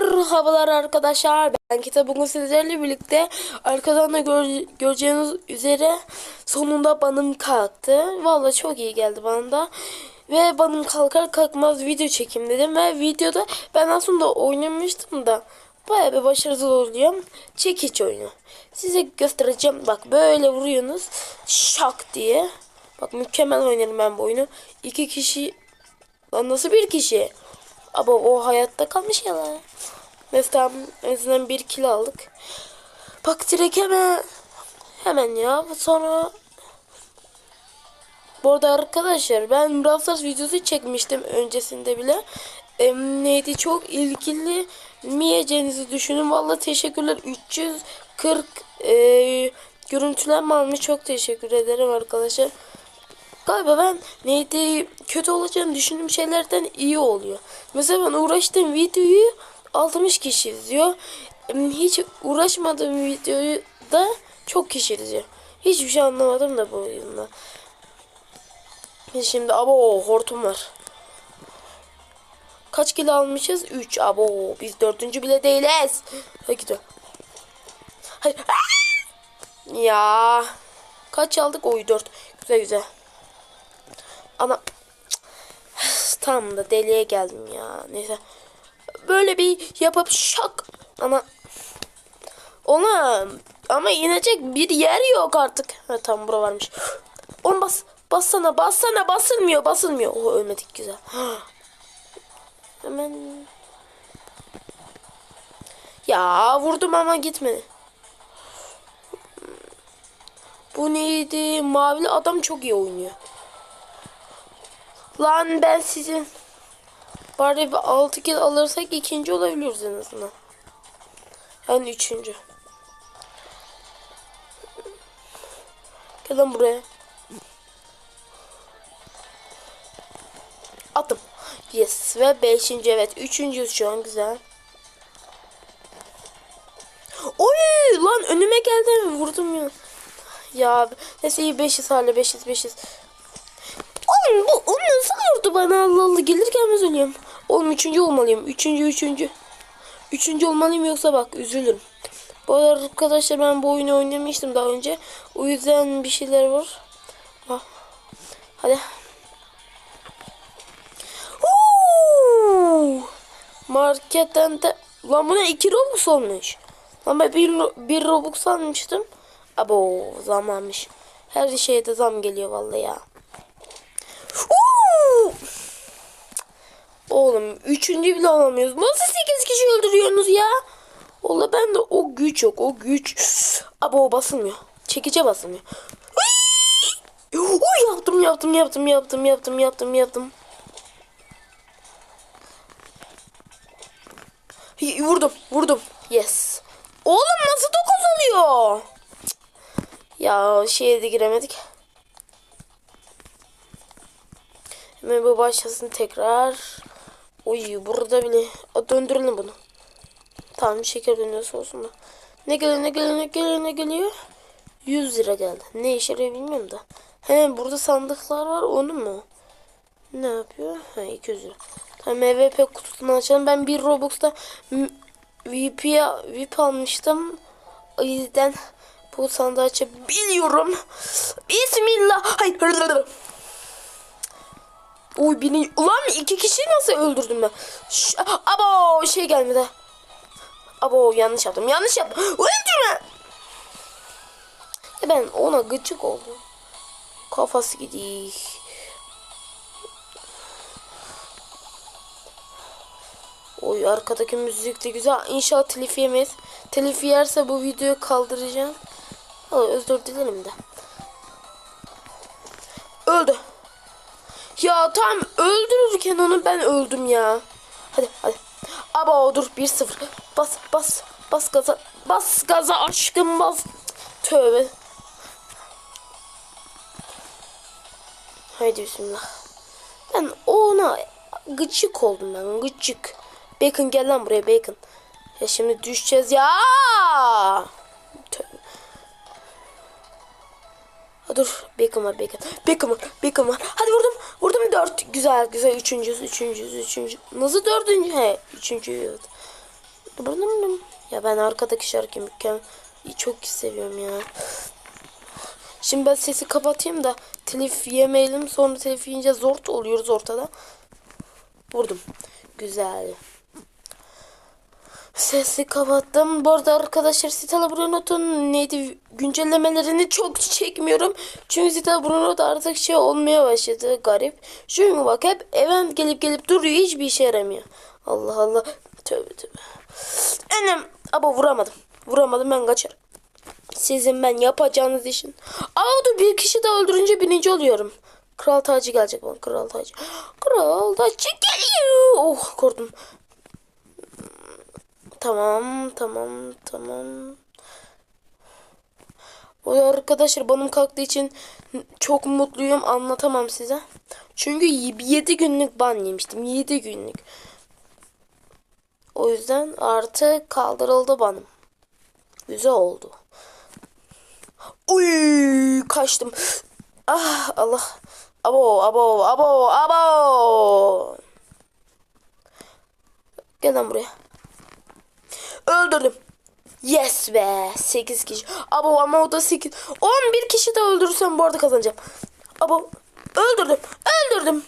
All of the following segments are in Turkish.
Merhabalar arkadaşlar. Ben Kitap bugün sizlerle birlikte arkadan da gör- göreceğiniz üzere sonunda banım kalktı. Vallahi çok iyi geldi bana da. Ve banım kalkar kalkmaz video çekeyim dedim ve videoda ben aslında oynamıştım da bayağı bir başarısız oluyorum. Çekiç oyunu. Size göstereceğim. Bak böyle vuruyorsunuz. Şak diye. Bak mükemmel oynarım ben bu oyunu. İki kişi Lan nasıl bir kişi? Ama o hayatta kalmış ya lan. Mesela en azından bir kilo aldık. Bak direkt hemen hemen ya sonra bu arada arkadaşlar ben Brawl Stars videosu çekmiştim öncesinde bile. Em, neydi çok ilgili miyeceğinizi düşünün. Valla teşekkürler 340 e, görüntülenme almış. Çok teşekkür ederim arkadaşlar. Galiba ben neydi kötü olacağını düşündüğüm şeylerden iyi oluyor. Mesela ben uğraştığım videoyu 60 kişi izliyor. Hiç uğraşmadığım videoyu da çok kişi izliyor. Hiçbir şey anlamadım da bu oyunda. Şimdi abo hortum var. Kaç kilo almışız? 3. Abo biz dördüncü bile değiliz. Hadi gidiyor. Hayır. Ya. Kaç aldık? Oy 4. Güzel güzel. Ana. Tam da deliye geldim ya. Neyse. Böyle bir yapıp şak. Ana. Ona ama inecek bir yer yok artık. Ha tam bura varmış. Onu bas. Bassana bassana basılmıyor basılmıyor. Oh ölmedik güzel. Hemen. Ya vurdum ama gitmedi. Bu neydi? Mavili adam çok iyi oynuyor. Lan ben sizin bari bir 6 kill alırsak ikinci olabiliriz en azından. Yani üçüncü. Gel buraya. Attım. Yes ve beşinci evet. Üçüncüyüz şu an güzel. Oy lan önüme geldi vurdum ya. Ya neyse iyi 500 hala 500 500. Oğlum bu nasıl vurdu bana Allah Allah gelir gelmez ölüyorum. Oğlum üçüncü olmalıyım. Üçüncü üçüncü. Üçüncü olmalıyım yoksa bak üzülürüm. Bu arada arkadaşlar ben bu oyunu oynamıştım daha önce. O yüzden bir şeyler var. Bak. Hadi. Oo! Marketten de... Lan buna iki Robux olmuş. Lan ben bir, bir Robux almıştım. Abo zam almış. Her şeyde zam geliyor vallahi ya. Oo! Oğlum üçüncü bile alamıyoruz. Nasıl sekiz kişi öldürüyorsunuz ya? Valla ben de o güç yok o güç. Abo basılmıyor. Çekice basılmıyor. Uy, yaptım yaptım yaptım yaptım yaptım yaptım yaptım. Vurdum vurdum. Yes. Oğlum nasıl dokuz oluyor? Ya şeye de giremedik. Hemen bu başlasın tekrar. Oy burada bile. A, döndürelim bunu. Tamam şeker dönüyorsa olsun da. Ne geliyor ne geliyor ne geliyor ne geliyor? 100 lira geldi. Ne işe yarıyor bilmiyorum da. He burada sandıklar var onu mu? Ne yapıyor? Ha 200 lira. Tamam MVP kutusunu açalım. Ben bir Robux'ta VP'ye VIP almıştım. O yüzden bu sandığı açabiliyorum. Bismillah. Hayır. Uy beni ulan iki kişi nasıl öldürdüm ben? Ş abo şey gelmedi. Abo yanlış yaptım. Yanlış yaptım. Öldürme. Ya ben ona gıcık oldum. Kafası gidiyor. Oy arkadaki müzik de güzel. İnşallah telif yemeyiz. Telif yerse bu videoyu kaldıracağım. Özür dilerim de. Öldü. Ya tam öldürürken onu ben öldüm ya. Hadi hadi. Aba dur 1-0. Bas bas bas gaza. Bas gaza aşkım bas. Tövbe. Haydi bismillah. Ben ona gıcık oldum ben gıcık. Bacon gel lan buraya Bacon. Ya şimdi düşeceğiz ya. Ha, dur. Bacon var Bacon. Bacon var. Bacon var. Hadi vurdum. Vurdum dört. Güzel güzel. Üçüncüsü. Üçüncüsü. Üçüncü. Nasıl dördüncü? He. Üçüncü. Evet. Ya ben arkadaki şarkıyı mükemmel çok seviyorum ya. Şimdi ben sesi kapatayım da telif yemeyelim. Sonra telif yiyince zor oluyoruz ortada. Vurdum. Güzel. Sesi kapattım. Bu arada arkadaşlar Stella Bruno'nun neydi güncellemelerini çok çekmiyorum. Çünkü Stella Bruno da artık şey olmaya başladı. Garip. Çünkü bak hep event gelip gelip duruyor. Hiçbir işe yaramıyor. Allah Allah. Tövbe tövbe. Annem. Ama vuramadım. Vuramadım ben kaçarım. Sizin ben yapacağınız işin. Aa dur bir kişi daha öldürünce birinci oluyorum. Kral tacı gelecek bana. Kral tacı. Kral tacı geliyor. Oh korktum. Tamam tamam tamam. O arkadaşlar benim kalktığı için çok mutluyum anlatamam size. Çünkü 7 günlük ban yemiştim. 7 günlük. O yüzden artık kaldırıldı banım. Güzel oldu. Uy kaçtım. Ah Allah. Abo abo abo abo. Gel lan buraya. Öldürdüm. Yes be. 8 kişi. Abo ama o da 8. 11 kişi de öldürürsem bu arada kazanacağım. Abo. Öldürdüm. Öldürdüm.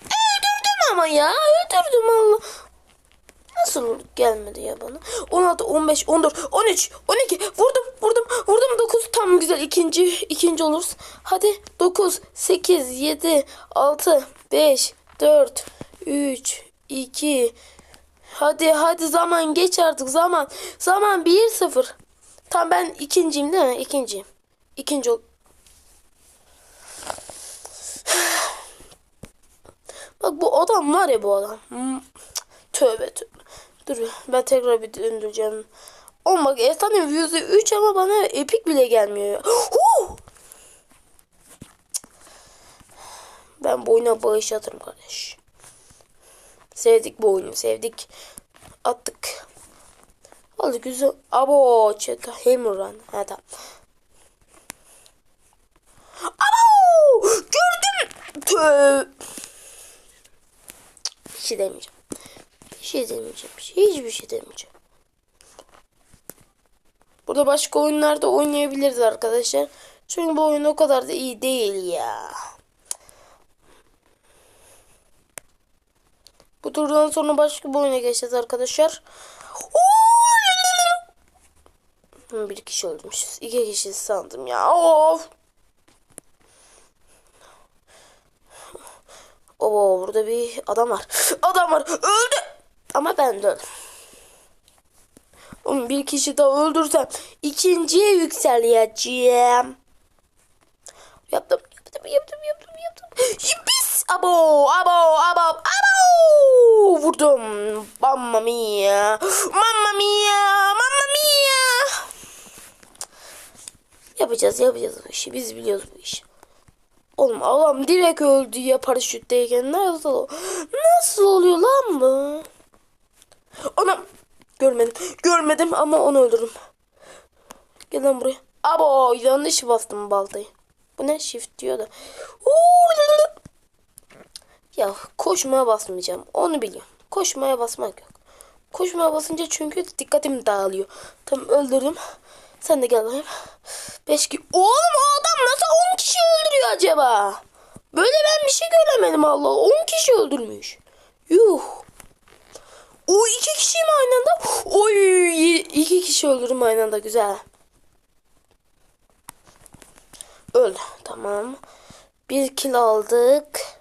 Öldürdüm ama ya. Öldürdüm Allah. Nasıl gelmedi ya bana? 16, 15, 14, 13, 12. Vurdum, vurdum, vurdum. 9 tam güzel. ikinci ikinci oluruz. Hadi 9, 8, 7, 6, 5, 4, 3, 2. Hadi hadi zaman geç artık zaman. Zaman 1, 0. Tam ben ikinciyim değil mi? İkinciyim. İkinci ol. Bak bu adam var ya bu adam. Hmm. Tövbe tövbe. Dur ben tekrar bir döndüreceğim. Oğlum bak efsane yüzde 3 ama bana epik bile gelmiyor. Ben bu oyuna bağış atarım kardeş. Sevdik bu oyunu sevdik. Attık. Oldu güzel. Abo çek. Hammer'dan. Ha tamam. Abo! Gördüm. Tö. Bir şey demeyeceğim. Bir şey demeyeceğim. Bir şey, hiçbir şey demeyeceğim. Burada başka oyunlarda oynayabiliriz arkadaşlar. Çünkü bu oyun o kadar da iyi değil ya. Bu turdan sonra başka bir oyuna geçeceğiz arkadaşlar. Bir kişi öldürmüşüz. İki kişi sandım ya. Of. Oo burada bir adam var. Adam var. Öldü. Ama ben de öldüm. Bir kişi daha öldürsem ikinciye yükseleceğim. Yaptım. Yaptım. Yaptım. Yaptım. Yaptım. Biz. Abo. Abo. Abo. Abo. Vurdum. Mamma mia. Mamma mia. Mamma mia. Yapacağız. Yapacağız bu işi. Biz biliyoruz bu işi. Oğlum adam direkt öldü ya paraşütteyken. Nasıl, nasıl oluyor lan bu? Anam. Görmedim. Görmedim ama onu öldürdüm. Gel lan buraya. Abo yanlış bastım baltayı. Bu ne shift diyor da. Ya koşmaya basmayacağım. Onu biliyorum. Koşmaya basmak yok. Koşmaya basınca çünkü dikkatim dağılıyor. Tamam öldürdüm. Sen de gel bakayım. 5 ki. Oğlum o adam nasıl 10 kişi öldürüyor acaba? Böyle ben bir şey göremedim Allah. 10 kişi öldürmüş. Yuh. O iki kişi mi aynı anda? Oy iki kişi öldürdüm aynı anda güzel. Öldü tamam. Bir kill aldık.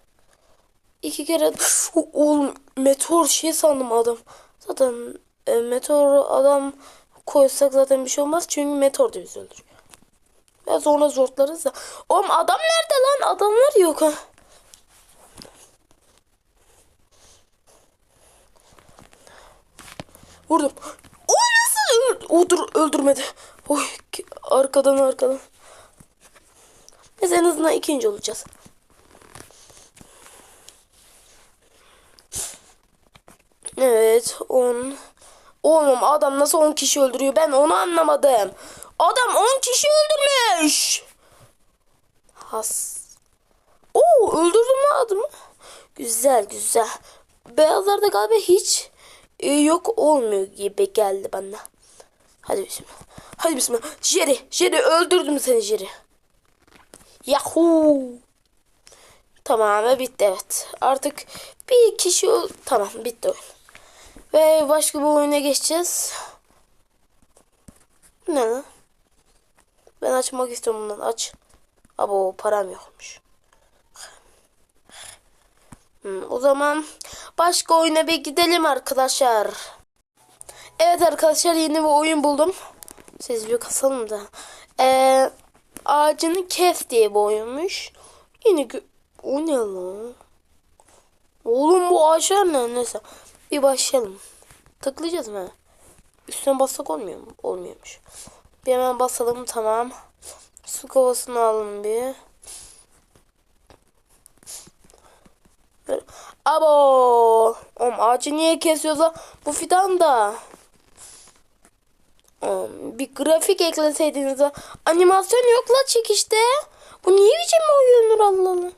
İki kere oğlum meteor şey sandım adam. Zaten e, meteor adam koysak zaten bir şey olmaz çünkü meteor da bizi öldürüyor. Ve sonra zortlarız da. Oğlum adam nerede lan? Adamlar yok ha. Vurdum. O nasıl o dur öldürmedi. Oy arkadan arkadan. Biz en azından ikinci olacağız. Evet 10. Oğlum adam nasıl 10 kişi öldürüyor ben onu anlamadım. Adam 10 kişi öldürmüş. Has. Oo öldürdüm mü adamı? Güzel güzel. Beyazlarda galiba hiç e, yok olmuyor gibi geldi bana. Hadi bismillah. Hadi bismillah. Jerry. Jerry öldürdüm seni Jerry. Yahoo. Tamam bitti evet. Artık bir kişi Tamam bitti oyun. Ve başka bir oyuna geçeceğiz. Ne? Ben açmak istiyorum bundan. Aç. Abo param yokmuş. Hmm, o zaman başka oyuna bir gidelim arkadaşlar. Evet arkadaşlar yeni bir oyun buldum. Siz bir kasalım da. Ee, ağacını kes diye bir oyunmuş. Yine o ne lan? Oğlum bu ağaçlar ne? Neyse. Bir başlayalım. Tıklayacağız mı? Üstüne bassak olmuyor mu? Olmuyormuş. Bir hemen basalım tamam. Su kovasını alalım bir. Abo! Oğlum ağacı niye kesiyoruz lan? Bu fidan da. Oğlum, bir grafik ekleseydiniz de. Animasyon yok la çekişte. Bu niye biçim oyundur Allah Allah.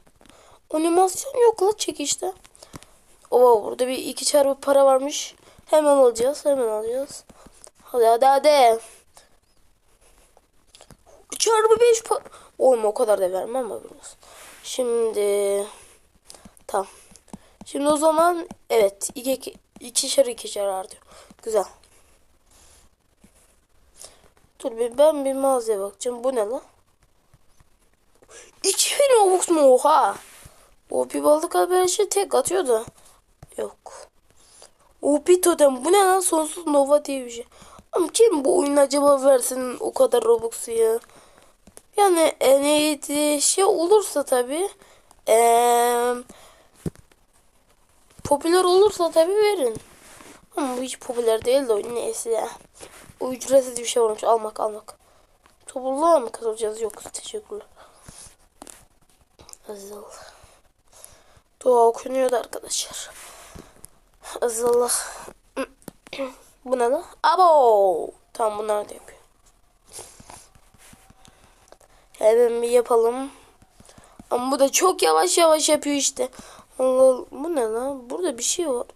Animasyon yok la çekişte. Oo burada bir iki çarpı para varmış. Hemen alacağız hemen alacağız. Hadi hadi hadi. Çarpı 5 pa- Oğlum o kadar da vermem mi biraz? Şimdi tamam. Şimdi o zaman evet iki, iki, ikişer ikişer artıyor. Güzel. Dur bir ben bir mağazaya bakacağım. Bu ne lan? 2000 Robux mu? Oha. O bir balık haber şey tek atıyordu. Yok. O bir totem. Bu ne lan? Sonsuz Nova diye bir şey. Ama kim bu oyun acaba versin o kadar Robux'u ya? Yani en iyi şey olursa tabi eee popüler olursa tabi verin. Ama bu hiç popüler değil de oyun neyse ya. O ücretsiz bir şey varmış almak almak. Topluluğa mı katılacağız? Yok teşekkürler. Allah. Dua okunuyordu arkadaşlar. Aziz Allah. bu ne lan? Abo. Tamam bunlar da yapıyor. Hemen bir yapalım. Ama bu da çok yavaş yavaş yapıyor işte. Allah Allah. Bu ne lan? Burada bir şey var.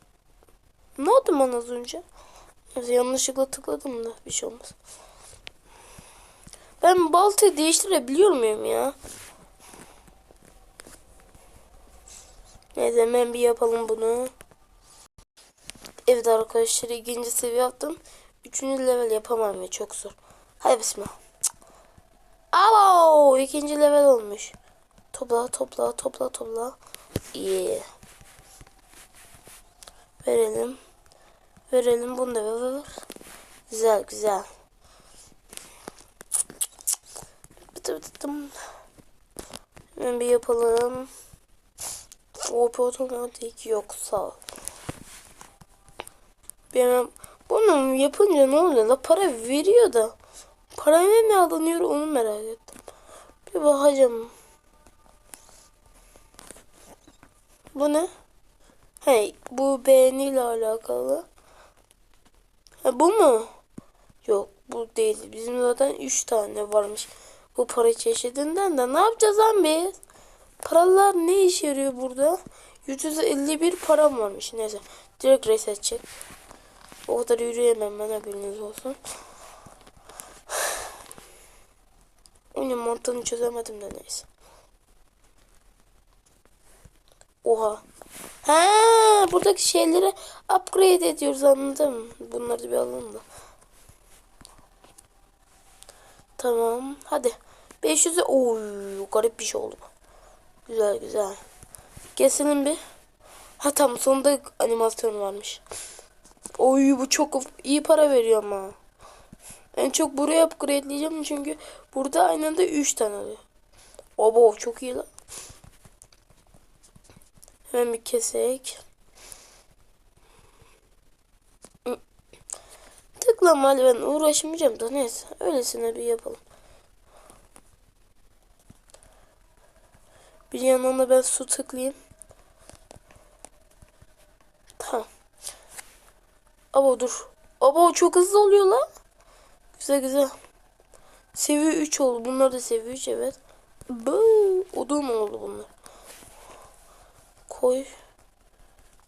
Ne oldu ben az önce? Yanlışlıkla tıkladım da bir şey olmaz. Ben baltayı değiştirebiliyor muyum ya? Neyse hemen bir yapalım bunu. Evet arkadaşlar ikinci seviye yaptım. Üçüncü level yapamam ya çok zor. Hadi bismillah. Abo ikinci level olmuş. Topla topla topla topla. İyi. Verelim. Verelim bunu da ver. Güzel güzel. Hemen bir yapalım. OP otomatik yok sağ ol. Bir hemen bunu yapınca ne oluyor la para veriyor da parayla ne alınıyor onu merak ettim. Bir bakacağım. Bu ne? Hey bu beğeniyle alakalı. Ha bu mu? Yok bu değil. Bizim zaten 3 tane varmış. Bu para çeşidinden de ne yapacağız lan biz? Paralar ne işe yarıyor burada? 151 param varmış. Neyse. Direkt reset çek. O kadar yürüyemem ben haberiniz olsun. Oyunun mantığını çözemedim de neyse. Oha. Ha, buradaki şeyleri upgrade ediyoruz anladım. Bunları bir alalım da. Tamam. Hadi. 500'e oy garip bir şey oldu. Güzel güzel. Keselim bir. Ha tamam sonunda animasyon varmış. Oy bu çok iyi para veriyor ama. En çok buraya upgradeleyeceğim çünkü burada aynı anda 3 tane oluyor. Obo çok iyi lan. Hemen bir kesek. Tıklama hadi ben uğraşmayacağım da neyse. Öylesine bir yapalım. Bir yandan da ben su tıklayayım. Tamam. Abo dur. Abo çok hızlı oluyor lan. Güzel güzel. Seviye 3 oldu. Bunlar da seviye 3 evet. Bu odun oldu bunlar. Koy.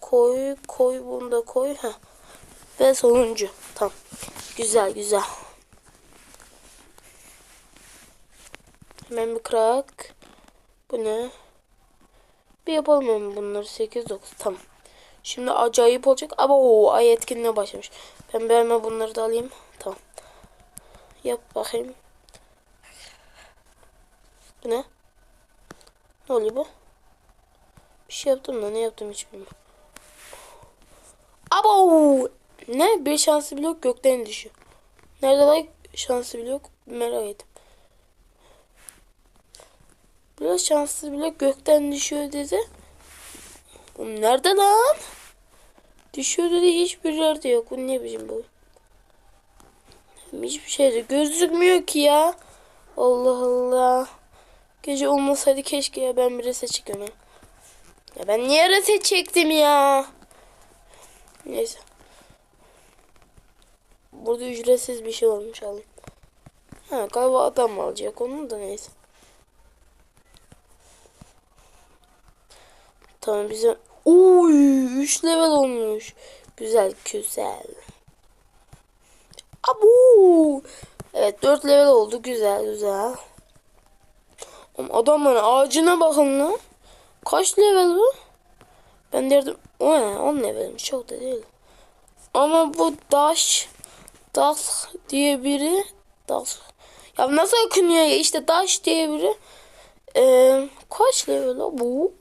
Koy koy bunu da koy. Heh. Ve sonuncu. Tamam. Güzel güzel. Hemen bir kırak. Bu ne? Bir yapalım bunları. 8 9 tamam. Şimdi acayip olacak. Ama o ay etkinliğe başlamış. Ben hemen bunları da alayım. Tamam. Yap bakayım. Bu ne? Ne oluyor bu? Bir şey yaptım da ne yaptım hiç bilmiyorum. Abo! Ne? Bir şanslı blok gökten düşüyor. Nerede lan şanslı blok? Merak ettim. Biraz şanslı blok gökten düşüyor dedi. Nerede lan? Düşüyor dedi hiçbir yerde yok. Bu ne biçim bu? Hiçbir şeyde gözükmüyor ki ya. Allah Allah. Gece olmasaydı keşke ya ben bir reset çekiyorum ya. Ben niye reset çektim ya? Neyse. Burada ücretsiz bir şey olmuş alayım. Ha galiba adam alacak onu da neyse. Tamam bize Uy 3 level olmuş. Güzel güzel. Abu. Evet 4 level oldu güzel güzel. Oğlum adamların ağacına bakın lan. Kaç level bu? Ben derdim o ne 10 levelmiş çok da değil. Ama bu Dash Dash diye biri Dash ya nasıl okunuyor ya işte Dash diye biri ee, kaç level bu?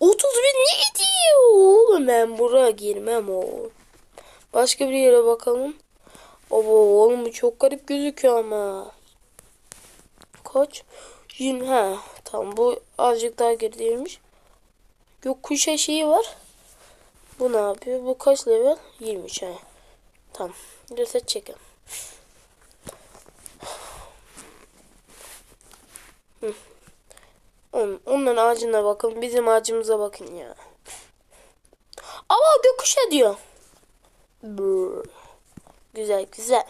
30 bin ne gidiyor oğlum ben buraya girmem o. Başka bir yere bakalım. Obo oğlum bu çok garip gözüküyor ama. Kaç? 20 ha tamam bu azıcık daha gerideymiş. Gökkuşağı şeyi var. Bu ne yapıyor? Bu kaç level? 23 ha. Tamam. Reset çekelim. Hı. On, onların ağacına bakın. Bizim ağacımıza bakın ya. Ama gökkuşağı diyor. Brr. Güzel güzel.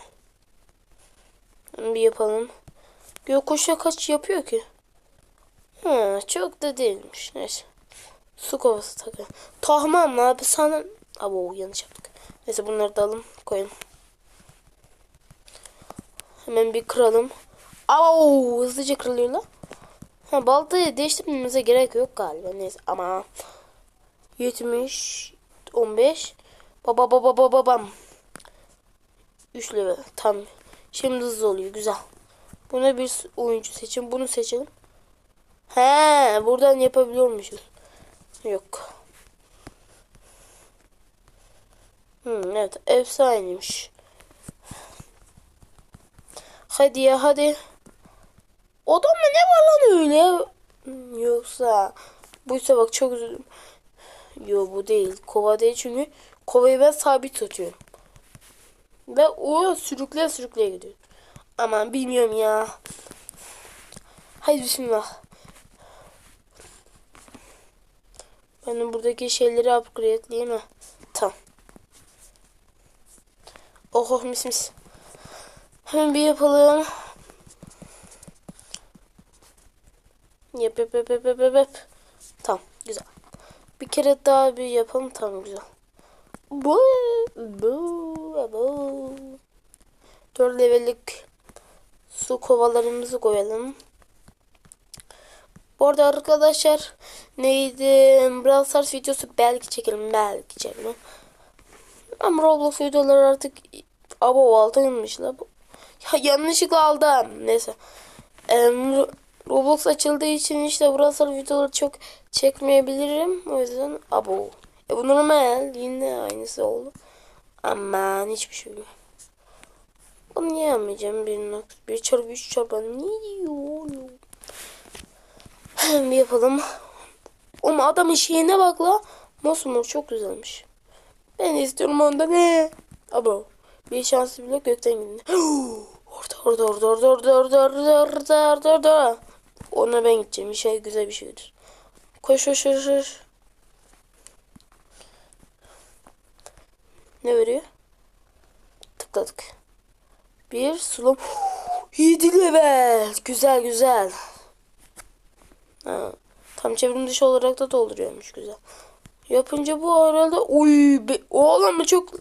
Bir yapalım. Gökkuşağı kaç yapıyor ki? Ha, çok da değilmiş. Neyse. Su kovası takı. Tahmam abi sana? Abo yanlış yaptık. Neyse bunları da alalım koyalım. Hemen bir kıralım. Abo hızlıca kırılıyor lan. Ha baltayı değiştirmemize gerek yok galiba. Neyse ama 70 15 baba baba baba babam 3 level tam şimdi hızlı oluyor güzel. Buna bir oyuncu seçin. Bunu seçelim. He buradan yapabiliyormuşuz. Yok. Hmm, evet efsaneymiş. Hadi ya hadi. Odamda ne var lan öyle? Yoksa buysa bak çok üzüldüm. Yo bu değil. Kova değil çünkü kovayı ben sabit tutuyorum. Ve o sürükle sürükle gidiyor. Aman bilmiyorum ya. Haydi bismillah. Ben buradaki şeyleri upgradeleyeyim mi? Tamam. Oh oh mis mis. Hemen bir yapalım. Yap yap yap yap yap yap. Tamam güzel. Bir kere daha bir yapalım tamam güzel. Bu bu bu. Dört levellik su kovalarımızı koyalım. Bu arada arkadaşlar neydi? Brawl Stars videosu belki çekelim belki çekelim. Ama Roblox videoları artık abo altıymış la. Ya yanlışlıkla aldım. Neyse. Em, Roblox açıldığı için işte Stars videoları çok çekmeyebilirim. O yüzden abo. E bu normal. Yine aynısı oldu. Aman hiçbir şey yok. Bunu niye yapmayacağım? 1, 1 çarpı 3 çarpı niye diyor? bir yapalım. Ama adamın şeyine bak la. Mosmor çok güzelmiş. Ben istiyorum onda ne? Abo. Bir şansı bile gökten orada orada orada orada orada orada orada orada orada orada. Ona ben gideceğim. Bir şey güzel bir şeydir. Koş koş koş koş. Ne veriyor? Tıkladık. Bir sulum. 7 level. Güzel güzel. Ha, tam çevrim dışı olarak da dolduruyormuş güzel. Yapınca bu herhalde oy be, oğlum çok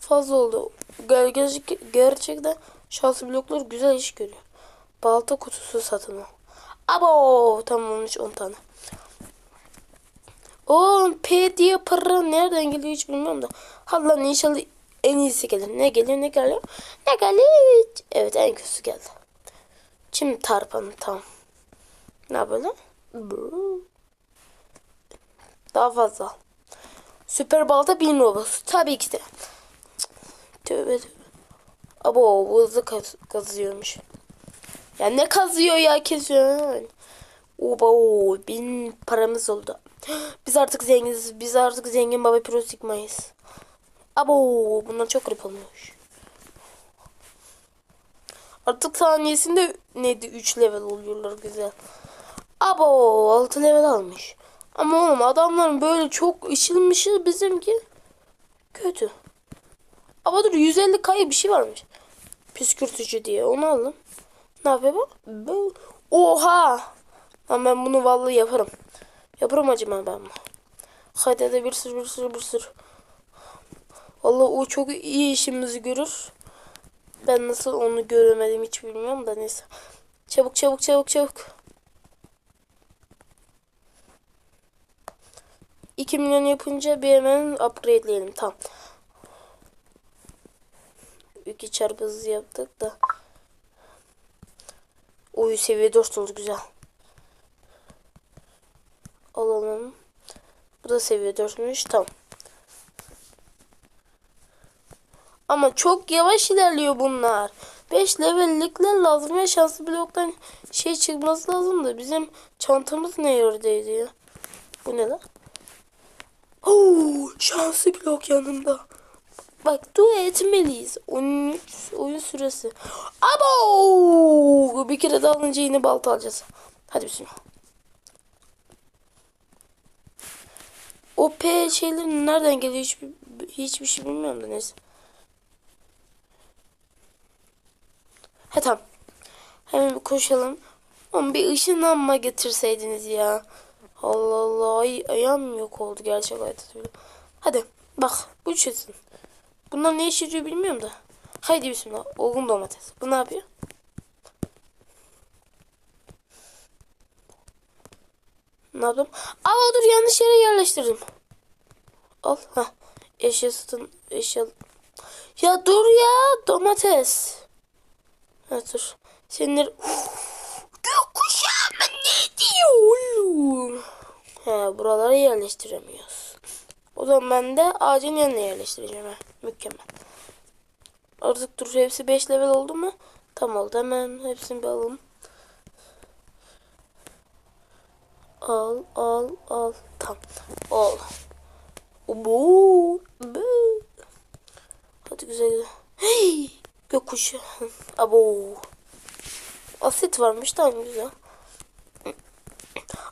fazla oldu. Ger- gerçekten şanslı bloklar güzel iş görüyor. Balta kutusu satın al. Abo tamam olmuş 10 tane. O P diye para nereden geliyor hiç bilmiyorum da. Allah'ım inşallah en iyisi gelir. Ne geliyor ne geliyor? Ne geliyor? Evet en kötüsü geldi. Şimdi tarpanı tamam. Ne böyle? Daha fazla. Süper balta bin robot. Tabii ki de. Tövbe tövbe. Abo bu hızlı kaz kazıyormuş. Ya ne kazıyor ya kesiyor. Oba bin paramız oldu. Biz artık zenginiz. Biz artık zengin baba pro sigmayız. Abo bunlar çok garip olmuş. Artık saniyesinde neydi 3 level oluyorlar güzel. Abo 6 level almış. Ama oğlum adamların böyle çok işilmişi bizimki kötü. Ama dur 150 kayı bir şey varmış. Püskürtücü diye onu aldım. Ne yapıyor bu? Oha! Lan ben bunu vallahi yaparım. Yaparım acaba ben bunu. Hadi hadi bir sürü bir sürü bir sürü. Vallahi o çok iyi işimizi görür. Ben nasıl onu göremedim hiç bilmiyorum da neyse. Çabuk çabuk çabuk çabuk. 2 milyon yapınca bir hemen upgrade'leyelim. Tamam. 2 çarpı hız yaptık da. Oy seviye 4 oldu güzel. Alalım. Bu da seviye 4'müş. Tamam. Ama çok yavaş ilerliyor bunlar. 5 levellikler lazım ve şanslı bloktan şey çıkması lazım da bizim çantamız ne yerdeydi ya? Bu ne lan? Oo, şanslı blok yanımda. Bak dua etmeliyiz. 13 oyun süresi. Abo! Bir kere daha alınca yine balta alacağız. Hadi bismillah. O P şeylerin nereden geliyor hiçbir, hiçbir şey bilmiyorum da neyse. He tamam. Hemen bir koşalım. Ama bir ışınlanma getirseydiniz ya. Allah Allah. Ay, ayağım yok oldu gerçek hayatta. Hadi bak bu. Bunlar ne işe yarıyor bilmiyorum da. Haydi bismillah. Olgun domates. Bu ne yapıyor? Ne yaptım? Aa dur yanlış yere yerleştirdim. Al. ha. Eşya satın. Eşya. Ya dur ya. Domates. Ha dur. Seninler... Gökkuşağı mı ne diyor oğlum? He buralara yerleştiremiyoruz. O zaman ben de ağacın yanına yerleştireceğim. Ha. Mükemmel. Artık dur hepsi 5 level oldu mu? Tam oldu. Hemen hepsini bir alalım. Al al al. Tam. Al. Be. Hadi güzel güzel. Hey. Gökkuşağı. Abo. Asit varmış tamam güzel.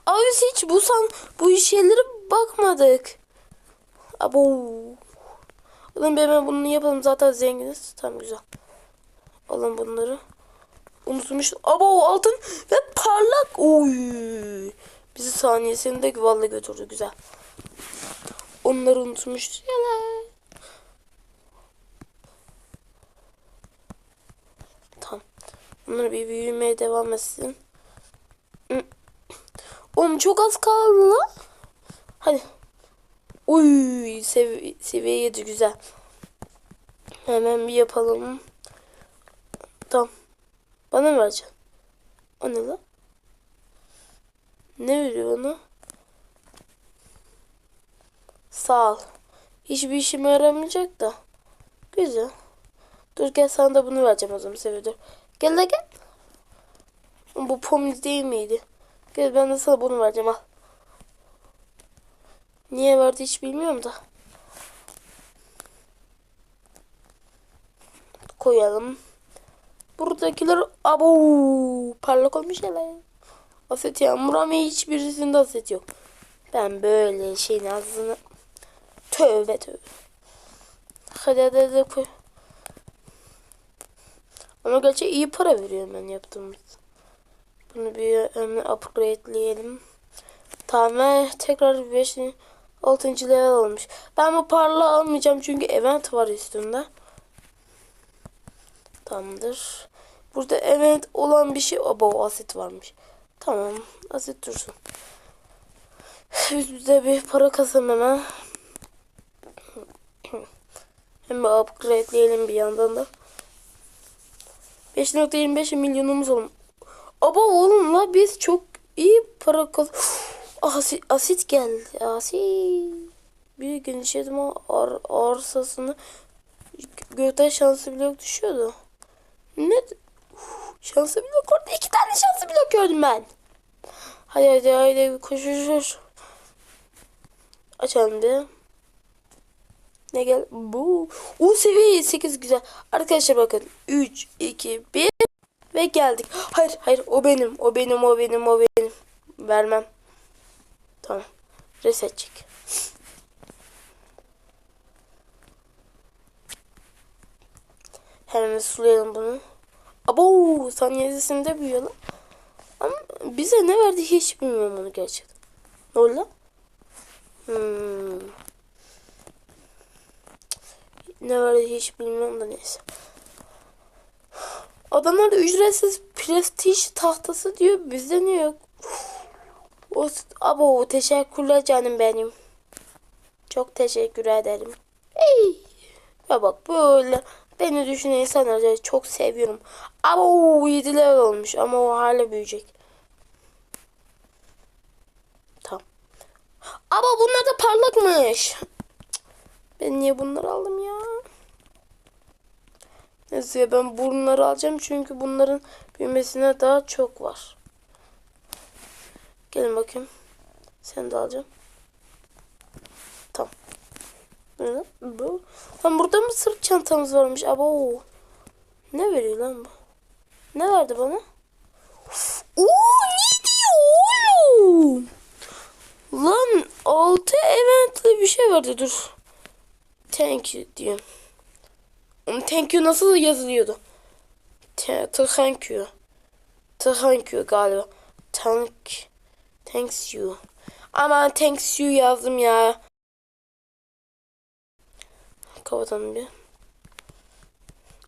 Ama biz hiç bu san bu şeylere bakmadık. Abo. Bir hemen bunu yapalım zaten zenginiz. Tamam güzel. Alın bunları. Unutmuş. Abo altın ve parlak. Oy. Bizi saniyesinde vallahi götürdü güzel. Onları unutmuş. Yalan. Tamam. Bunlar bir büyümeye devam etsin. Oğlum çok az kaldı la. Hadi. Uy sev seviye 7 güzel. Hemen bir yapalım. Tamam. Bana mı vereceksin? O ne la? Ne veriyor ona? Sağ ol. Hiçbir işime yaramayacak da. Güzel. Dur gel sana da bunu vereceğim o zaman seviyor. Gel de gel. Bu pomiz değil miydi? Gel ben de sana bunu vereceğim al. Niye verdi hiç bilmiyorum da. Koyalım. Buradakiler abo parlak olmuş hele. Aset yağmur ama hiçbirisinde aset yok. Ben böyle şeyin ağzını tövbe tövbe. Hadi hadi hadi koy. Ama gerçi iyi para veriyor ben yaptığımız. Bunu bir upgrade'leyelim. Tamam tekrar 5 6. level olmuş. Ben bu parla almayacağım çünkü event var üstünde. Tamamdır. Burada event olan bir şey. Abo asit varmış. Tamam. Asit dursun. Biz bize bir para kasalım hemen. Hem bir upgrade'leyelim bir yandan da. 5.25 milyonumuz olmuş. Aba oğlum la biz çok iyi para kaz... Asit, asit geldi. Asit. Bir gün işledim o ar arsasını. Gökten şansı blok düşüyordu. Ne? Uf, şansı blok orada. iki tane şansı blok gördüm ben. Hadi hadi hadi koş koş koş. Açalım. Ne gel? Bu. O seviye 8 güzel. Arkadaşlar bakın. 3, 2, 1 ve geldik. Hayır hayır o benim. O benim o benim o benim. Vermem. Tamam. Reset çek. Hemen sulayalım bunu. Abo saniyesinde büyüyor lan. Ama bize ne verdi hiç bilmiyorum onu gerçekten. Ne oldu? Hmm. Ne verdi hiç bilmiyorum da neyse. Adamlar da ücretsiz prestij tahtası diyor. Bizde ne yok? Abo teşekkürler canım benim. Çok teşekkür ederim. Ey. Ya bak böyle beni düşünen insanları çok seviyorum. Abo 7 level olmuş ama o hala büyüyecek. Tamam. Ama bunlar da parlakmış. Ben niye bunları aldım ya? Neyse ben bunları alacağım çünkü bunların büyümesine daha çok var. Gelin bakayım. Sen de alacağım. Tamam. Bu. Lan burada mı sırt çantamız varmış? Abo. Ne veriyor lan bu? Ne verdi bana? Oo ne diyor oğlum? Lan altı eventli bir şey vardı dur. Thank you diyorum. Ama Thank you nasıl yazılıyordu? Thank you. Thank you galiba. Thank. Thanks you. Aman thanks you yazdım ya. Kapatalım bir.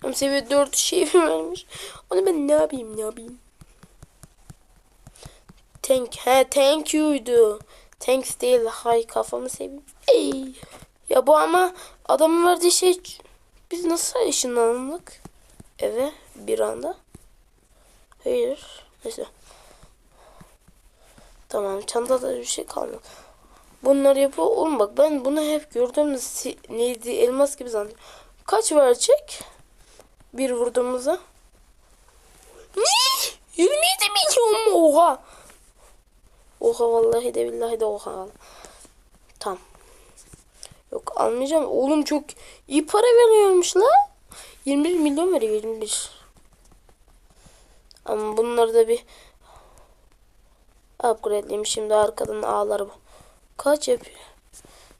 Ama seviye 4 şey vermiş. Onu ben ne yapayım ne yapayım. Thank, he thank you'ydu. Thanks değil hay kafamı seveyim. Ey. Ya bu ama adamın verdiği şey biz nasıl ışınlandık eve bir anda? Hayır. Neyse. Tamam çantada bir şey kalmadı. Bunları yapıyor. Oğlum bak ben bunu hep gördüm. Neydi elmas gibi zannediyorum. Kaç verecek? Bir vurduğumuzda. Ne? 27 milyon mu? Oha. Oha vallahi de billahi de oha. Tamam. Yok almayacağım. Oğlum çok iyi para veriyormuş la. 21 milyon veriyor 21. Ama bunları da bir upgradeleyeyim. Şimdi arkadan ağlar bu. Kaç yapıyor?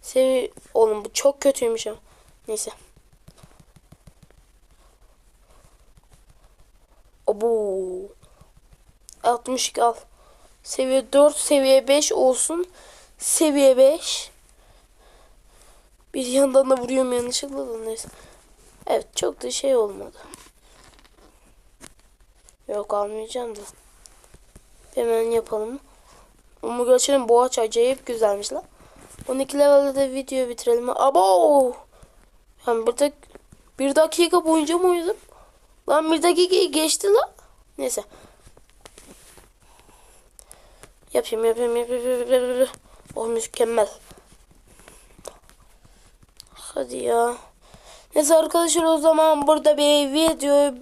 Sevi oğlum bu çok kötüymüş ama. Neyse. Abu. 62 al. Seviye 4, seviye 5 olsun. Seviye 5. Bir yandan da vuruyorum yanlışlıkla da neyse. Evet çok da şey olmadı. Yok almayacağım da. Hemen yapalım. Ama gerçekten boğaç acayip güzelmiş lan. 12 levelde de video bitirelim. Abo! Yani bir, dak bir dakika boyunca mı uyudum? Lan bir dakikayı geçti lan. Neyse. Yapayım yapayım yapayım yapayım. Oh mükemmel. Hadi ya. Neyse arkadaşlar o zaman burada bir video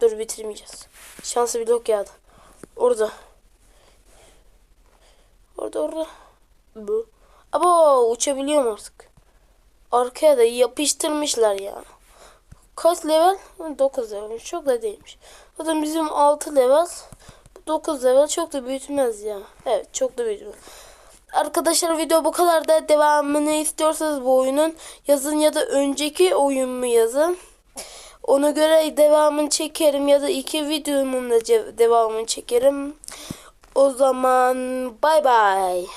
dur bitirmeyeceğiz. Şansı blok yağdı. Orada. Orada orada. Bu. Abo uçabiliyorum artık. Arkaya da yapıştırmışlar ya. Kaç level? 9 level. Çok da değilmiş. Zaten bizim 6 level. 9 level çok da büyütmez ya. Evet çok da büyütmez. Arkadaşlar video bu kadar da devamını istiyorsanız bu oyunun yazın ya da önceki oyun mu yazın. Ona göre devamını çekerim ya da iki videomun da devamını çekerim. O zaman bay bay.